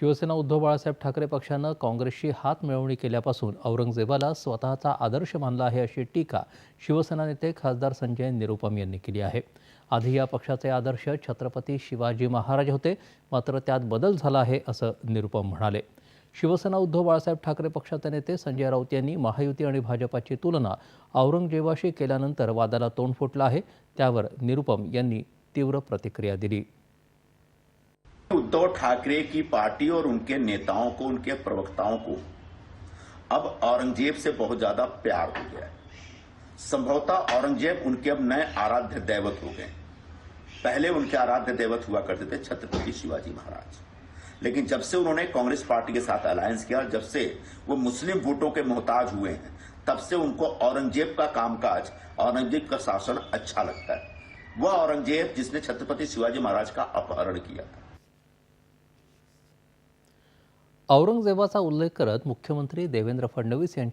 शिवसेना उद्धव बाळासाहेब ठाकरे पक्षानं काँग्रेसशी हात मिळवणी केल्यापासून औरंगजेबाला स्वतःचा आदर्श मानला आहे अशी टीका शिवसेना नेते खासदार संजय निरुपम यांनी केली आहे. आधी या पक्षाचे आदर्श छत्रपती शिवाजी महाराज होते मात्र त्यात बदल झाला आहे असं निरुपम म्हणाले. शिवसेना उद्धव बाळासाहेब ठाकरे पक्षाचे नेते संजय राऊत यांनी महायुती आणि भाजपाची तुलना औरंगजेबाशी केल्यानंतर वादाला तोंड फुटलं आहे त्यावर निरुपम यांनी तीव्र प्रतिक्रिया दिली. उद्धव ठाकरे की पार्टी और उनके नेताओं को, उनके प्रवक्ताओं को अब औरंगज़ेब से बहुत ज़्यादा प्यार हो गया है। संभवतः औरंगज़ेब उनके अब नए आराध्य दैवत हो गए। पहले उनके आराध्य दैवत हुआ करते थे छत्रपति शिवाजी महाराज। लेकिन जब से उन्होंने कांग्रेस पार्टी के साथ अलायंस किया जब से वो मुस्लिम वोटों के मोहताज हुए हैं, तब से उनको औरंगज़ेब का कामकाज, औरंगज़ेब का शासन अच्छा लगता है। वह औरंगज़ेब जिसने छत्रपति शिवाजी महाराज का अपहरण किया था। औरंगजेबाचा उल्लेख करत मुख्यमंत्री देवेंद्र फडणवीस यांनी